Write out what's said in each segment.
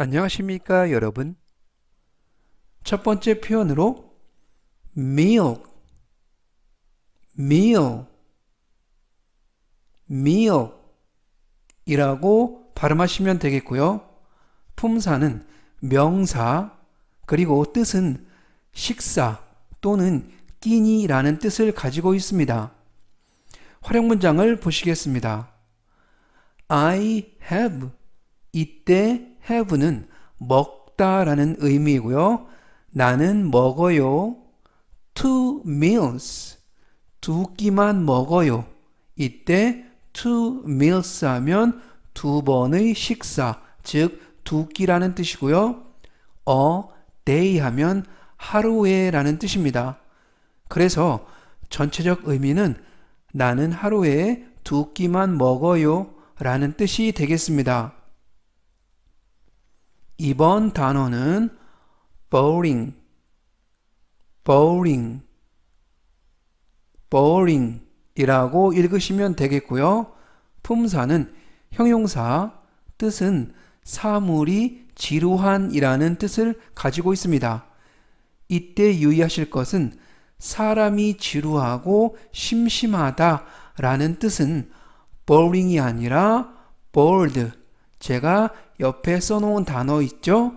안녕하십니까, 여러분? 첫 번째 표현으로 milk, meal 이라고 발음하시면 되겠고요. 품사는 명사, 그리고 뜻은 식사 또는 끼니라는 뜻을 가지고 있습니다. 활용 문장을 보시겠습니다. I have 이때 have는 먹다라는 의미이고요. 나는 먹어요. two meals 두 끼만 먹어요. 이때 two meals 하면 두 번의 식사, 즉 두 끼라는 뜻이고요. a day 하면 하루에 라는 뜻입니다. 그래서 전체적 의미는 나는 하루에 두 끼만 먹어요 라는 뜻이 되겠습니다. 이번 단어는 boring, boring, boring 이라고 읽으시면 되겠고요. 품사는 형용사, 뜻은 사물이 지루한 이라는 뜻을 가지고 있습니다. 이때 유의하실 것은 사람이 지루하고 심심하다 라는 뜻은 boring이 아니라 bored. 제가 옆에 써놓은 단어 있죠?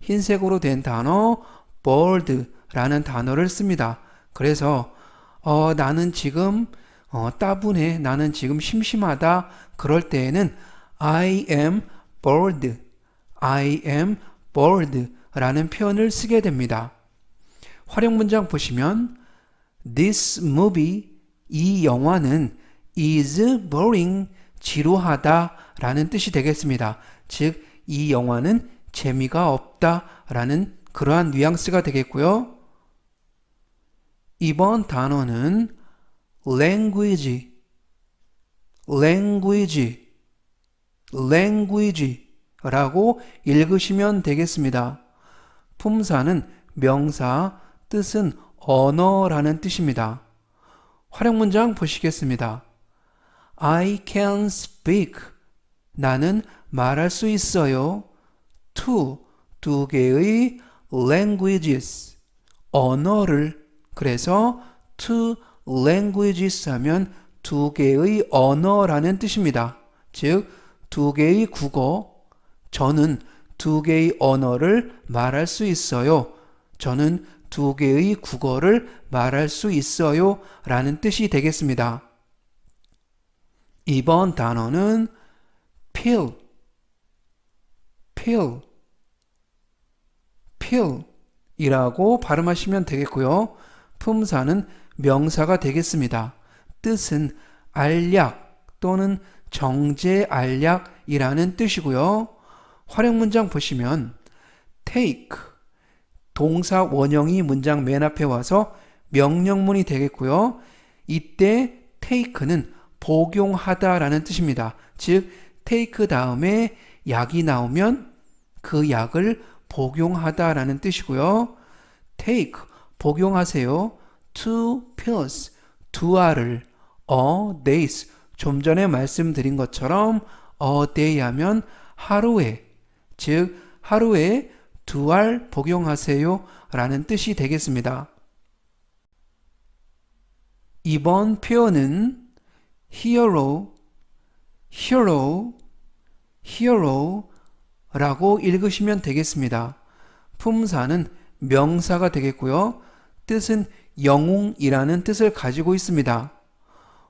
흰색으로 된 단어 bored 라는 단어를 씁니다. 그래서 어, 나는 지금 어, 따분해. 나는 지금 심심하다. 그럴 때에는 I am bored. I am bored 라는 표현을 쓰게 됩니다. 활용 문장 보시면 This movie 이 영화는 is boring 지루하다 라는 뜻이 되겠습니다. 즉, 이 영화는 재미가 없다 라는 그러한 뉘앙스가 되겠고요. 이번 단어는 language, language, language 라고 읽으시면 되겠습니다. 품사는 명사, 뜻은 언어라는 뜻입니다. 활용 문장 보시겠습니다. I can speak. 나는 말할 수 있어요. two, 두 개의 languages. 언어를. 그래서 two languages 하면 두 개의 언어라는 뜻입니다. 즉, 두 개의 국어. 저는 두 개의 언어를 말할 수 있어요. 저는 두 개의 국어를 말할 수 있어요. 라는 뜻이 되겠습니다. 이번 단어는 pill, pill, pill 이라고 발음하시면 되겠고요. 품사는 명사가 되겠습니다. 뜻은 알약 또는 정제 알약이라는 뜻이고요. 활용 문장 보시면 take 동사 원형이 문장 맨 앞에 와서 명령문이 되겠고요. 이때 take는 복용하다라는 뜻입니다. 즉 take 다음에 약이 나오면 그 약을 복용하다라는 뜻이고요. take 복용하세요. two pills 두 알을 a days 좀 전에 말씀드린 것처럼 a day 하면 하루에 즉 하루에 두 알 복용하세요 라는 뜻이 되겠습니다. 이번 표현은 hero, hero, hero 라고 읽으시면 되겠습니다. 품사는 명사가 되겠고요. 뜻은 영웅이라는 뜻을 가지고 있습니다.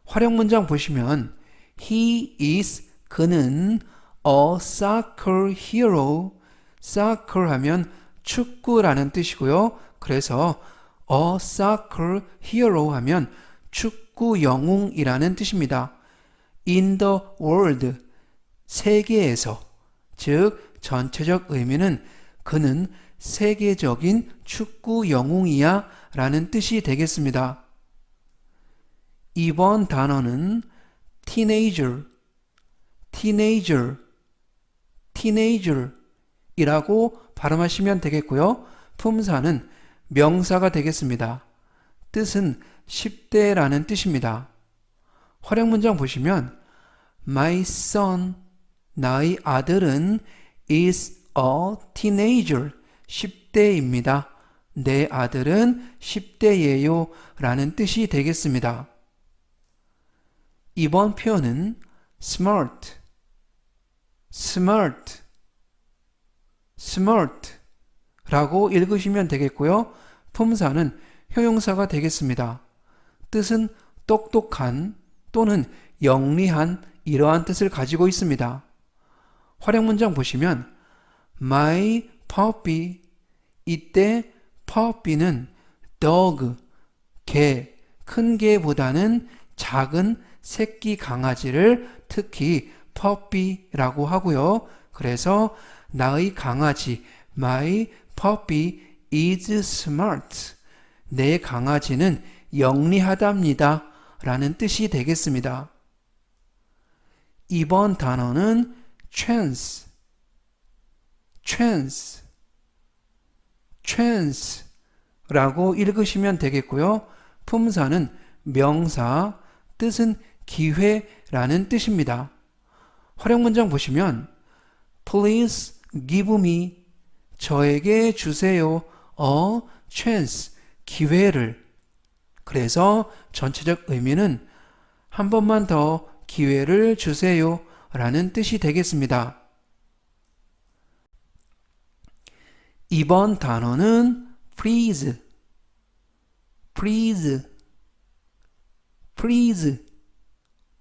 활용 문장 보시면 he is 그는 a soccer hero soccer 하면 축구라는 뜻이고요. 그래서 a soccer hero 하면 축구 영웅이라는 뜻입니다. in the world 세계에서 즉 전체적 의미는 그는 세계적인 축구 영웅이야 라는 뜻이 되겠습니다. 이번 단어는 teenager, teenager, teenager 이라고 발음하시면 되겠고요. 품사는 명사가 되겠습니다. 뜻은 10대라는 뜻입니다. 활용 문장 보시면 My son, 나의 아들은 is a teenager. 10대입니다. 내 아들은 10대예요. 라는 뜻이 되겠습니다. 이번 표현은 smart, smart, smart 라고 읽으시면 되겠고요. 품사는 효용사가 되겠습니다. 뜻은 똑똑한 또는 영리한 이러한 뜻을 가지고 있습니다. 활용 문장 보시면 My puppy 이때 puppy는 dog 개, 큰 개보다는 작은 새끼 강아지를 특히 puppy라고 하고요. 그래서 나의 강아지 my puppy is smart. 내 강아지는 영리하답니다. 라는 뜻이 되겠습니다. 이번 단어는 chance, chance, chance 라고 읽으시면 되겠고요. 품사는 명사, 뜻은 기회라는 뜻입니다. 활용 문장 보시면 Please give me 저에게 주세요. a chance 기회를 그래서 전체적 의미는 한 번만 더 기회를 주세요 라는 뜻이 되겠습니다. 이번 단어는 please, please, please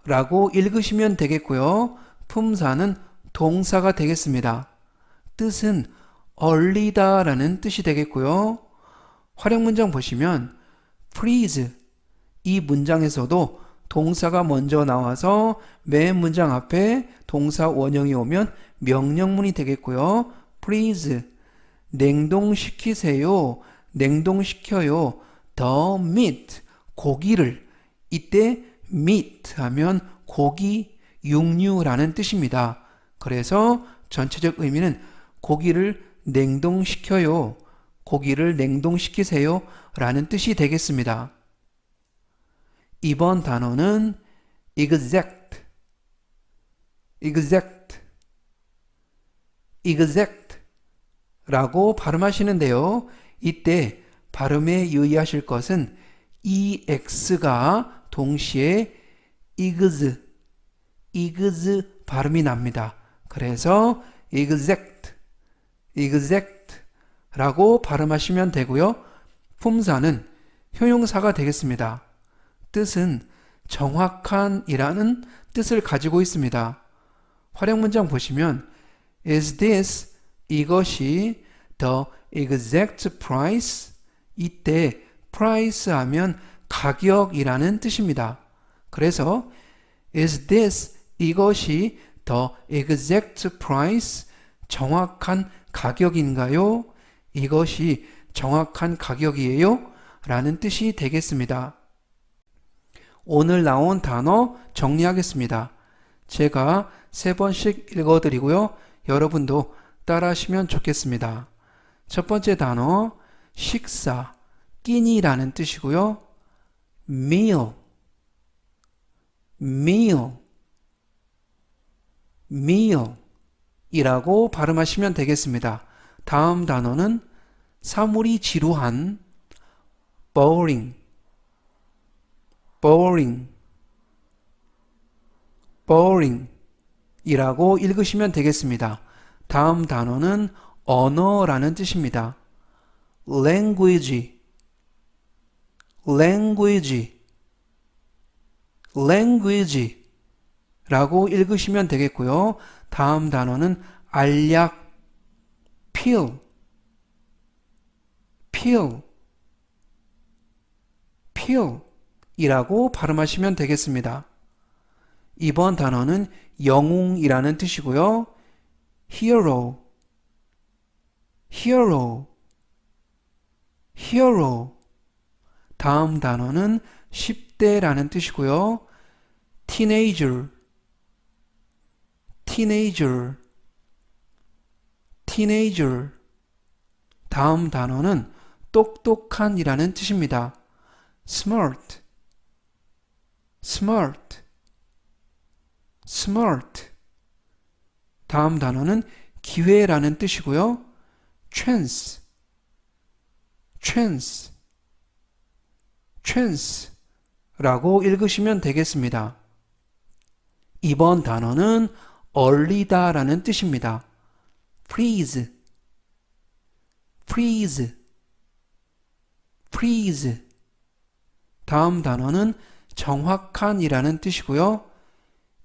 라고 읽으시면 되겠고요. 품사는 동사가 되겠습니다. 뜻은 얼리다 라는 뜻이 되겠고요. 활용 문장 보시면 please 이 문장에서도 동사가 먼저 나와서 맨 문장 앞에 동사 원형이 오면 명령문이 되겠고요. please 냉동시키세요. 냉동시켜요. the meat 고기를 이때 meat 하면 고기, 육류라는 뜻입니다. 그래서 전체적 의미는 고기를 냉동시켜요. 고기를 냉동시키세요. 라는 뜻이 되겠습니다. 이번 단어는 exact, exact, exact 라고 발음하시는데요. 이때 발음에 유의하실 것은 ex가 동시에 이그즈, 이그즈 발음이 납니다. 그래서 exact, exact 라고 발음하시면 되고요. 품사는 효용사가 되겠습니다. 뜻은 정확한 이라는 뜻을 가지고 있습니다. 활용 문장 보시면 is this 이것이 the exact price 이때 price 하면 가격이라는 뜻입니다. 그래서 is this 이것이 the exact price 정확한 가격인가요? 이것이 정확한 가격이에요? 라는 뜻이 되겠습니다. 오늘 나온 단어 정리하겠습니다. 제가 세 번씩 읽어드리고요. 여러분도 따라하시면 좋겠습니다. 첫 번째 단어 식사, 끼니라는 뜻이고요. meal, meal, meal 이라고 발음하시면 되겠습니다. 다음 단어는 사물이 지루한 boring, boring, boring 이라고 읽으시면 되겠습니다. 다음 단어는 언어라는 뜻입니다. language, language, language 라고 읽으시면 되겠고요. 다음 단어는 알약, pill, pill, pill 이라고 발음하시면 되겠습니다. 이번 단어는 영웅이라는 뜻이고요. hero, hero, hero. 다음 단어는 10대라는 뜻이고요. teenager, teenager, teenager. 다음 단어는 똑똑한이라는 뜻입니다. smart, smart, smart. 다음 단어는 기회라는 뜻이고요. chance, chance, chance 라고 읽으시면 되겠습니다. 이번 단어는 얼리다 라는 뜻입니다. Freeze, freeze, freeze. 다음 단어는 정확한 이라는 뜻이고요.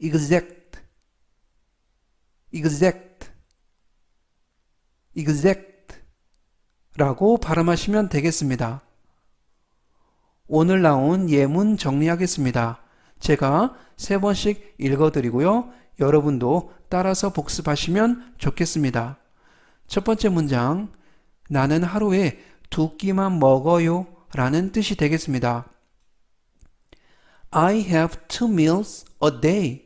exact, exact, exact 라고 발음하시면 되겠습니다. 오늘 나온 예문 정리하겠습니다. 제가 세 번씩 읽어드리고요. 여러분도 따라서 복습하시면 좋겠습니다. 첫 번째 문장, 나는 하루에 두 끼만 먹어요 라는 뜻이 되겠습니다. I have two meals a day.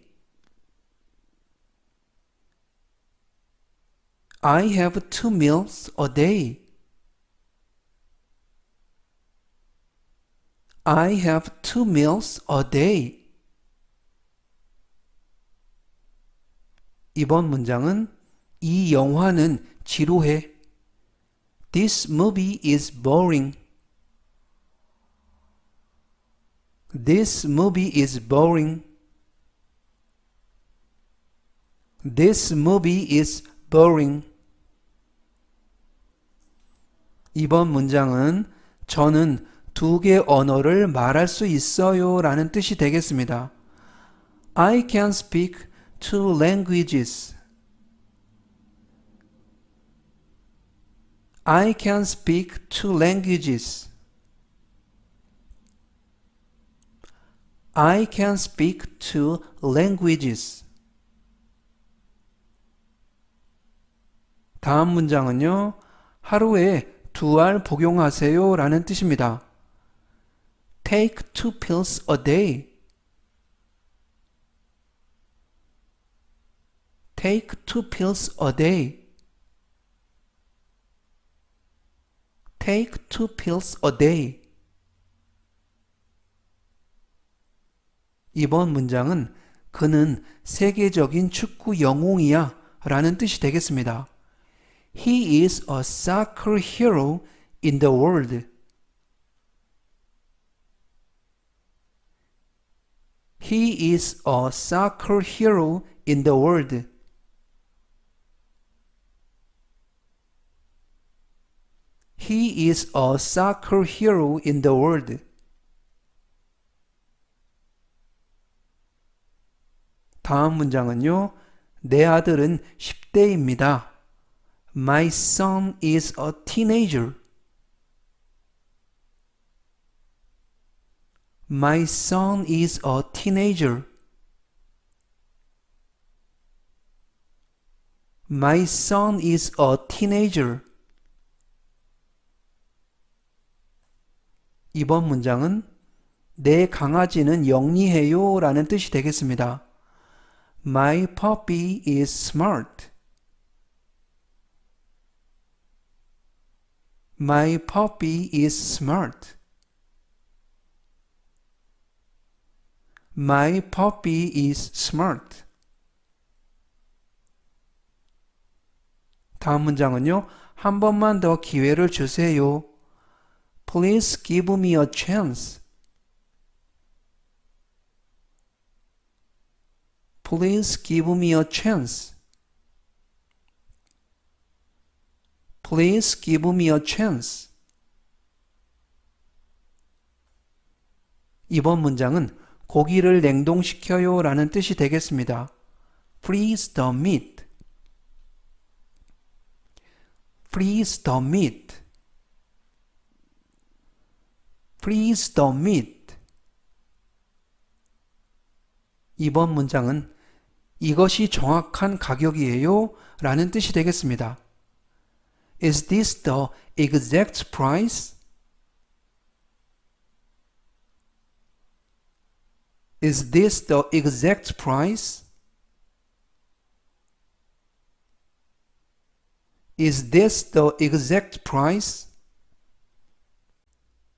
I have two meals a day. I have two meals a day. 이번 문장은 이 영화는 지루해. This movie is boring. This movie is boring. This movie is boring. 이번 문장은 저는 두 개 언어를 말할 수 있어요 라는 뜻이 되겠습니다. I can speak two languages. I can speak two languages. I can speak two languages. 다음 문장은요, 하루에 두 알 복용하세요 라는 뜻입니다. Take two pills a day. Take two pills a day. Take two pills a day. 이번 문장은 그는 세계적인 축구 영웅이야 라는 뜻이 되겠습니다. He is a soccer hero in the world. He is a soccer hero in the world. He is a soccer hero in the world. 다음 문장은요. 내 아들은 10대입니다. My son is a teenager. My son is a teenager. My son is a teenager. 이번 문장은 내 강아지는 영리해요 라는 뜻이 되겠습니다. My puppy is smart. My puppy is smart. My puppy is smart. 다음 문장은요. 한 번만 더 기회를 주세요. Please give me a chance. Please give me a chance. Please give me a chance. 이번 문장은 고기를 냉동시켜요 라는 뜻이 되겠습니다. Freeze the meat. Freeze the meat. Freeze the meat. 이번 문장은 이것이 정확한 가격이에요 라는 뜻이 되겠습니다. Is this the exact price? Is this the exact price? Is this the exact price?